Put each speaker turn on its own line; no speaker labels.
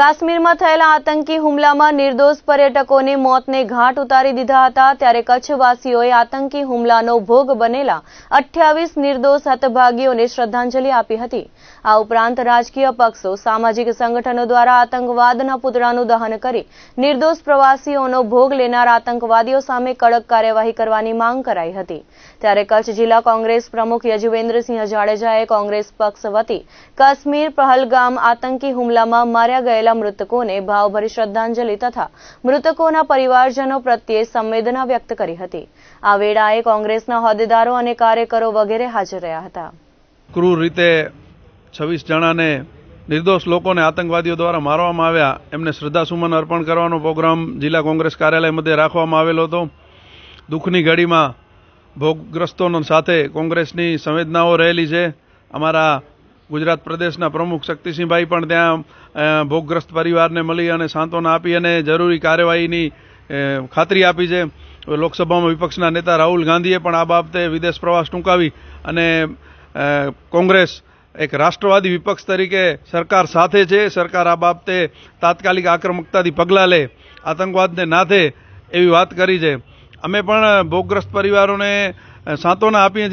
કાશ્મીરમાં થયેલા આતંકી હુમલામાં નિર્દોષ પર્યટકોને મોતને ઘાટ ઉતારી દીધા હતા. ત્યારે કચ્છવાસીઓએ આતંકી હુમલાનો ભોગ બનેલા અઠ્યાવીસ નિર્દોષ હતભાગીઓને શ્રદ્ધાંજલિ આપી હતી. આ ઉપરાંત રાજકીય પક્ષો, સામાજિક સંગઠનો દ્વારા આતંકવાદના પુતળાનું દહન કરી નિર્દોષ પ્રવાસીઓનો ભોગ લેનાર આતંકવાદીઓ સામે કડક કાર્યવાહી કરવાની માંગ કરાઈ હતી. ત્યારે કચ્છ જિલ્લા કોંગ્રેસ પ્રમુખ યજુવેન્દ્રસિંહ જાડેજાએ કોંગ્રેસ પક્ષ વતી કાશ્મીર પહલગામ આતંકી હુમલામાં માર્યા ગયેલા મૃતકોને ભાવભરી શ્રદ્ધાંજલિ તથા મૃતકોના પરિવારજનો પ્રત્યે સંવેદના વ્યક્ત કરી હતી. આ વેળાએ કોંગ્રેસના હોદ્દેદારો અને કાર્યકરો વગેરે હાજર રહ્યા હતા.
ક્રૂર રીતે છવ્વીસ જણાને નિર્દોષ લોકોને આતંકવાદીઓ દ્વારા મારવામાં આવ્યા, એમને શ્રદ્ધાસુમન અર્પણ કરવાનો પ્રોગ્રામ જિલ્લા કોંગ્રેસ કાર્યાલય મધ્યે રાખવામાં આવેલો હતો. દુઃખની ઘડીમાં ભોગગ્રસ્તોનો સાથે કોંગ્રેસની સંવેદનાઓ રહેલી છે. અમારા ગુજરાત પ્રદેશના પ્રમુખ શક્તિસિંહભાઈ પણ ત્યાં ભોગગ્રસ્ત પરિવારને મળી અને સાંત્વના આપી અને જરૂરી કાર્યવાહીની ખાતરી આપી છે. લોકસભામાં વિપક્ષના નેતા રાહુલ ગાંધીએ પણ આ બાબતે વિદેશ પ્રવાસ ટૂંકાવી અને કોંગ્રેસ એક રાષ્ટ્રવાદી વિપક્ષ તરીકે સરકાર સાથે છે. સરકાર આ બાબતે તાત્કાલિક આક્રમકતાથી પગલાં લે, આતંકવાદને નાથે એવી વાત કરી છે. અમે પણ ભોગગ્રસ્ત પરિવારોને સાંત્વના આપીએ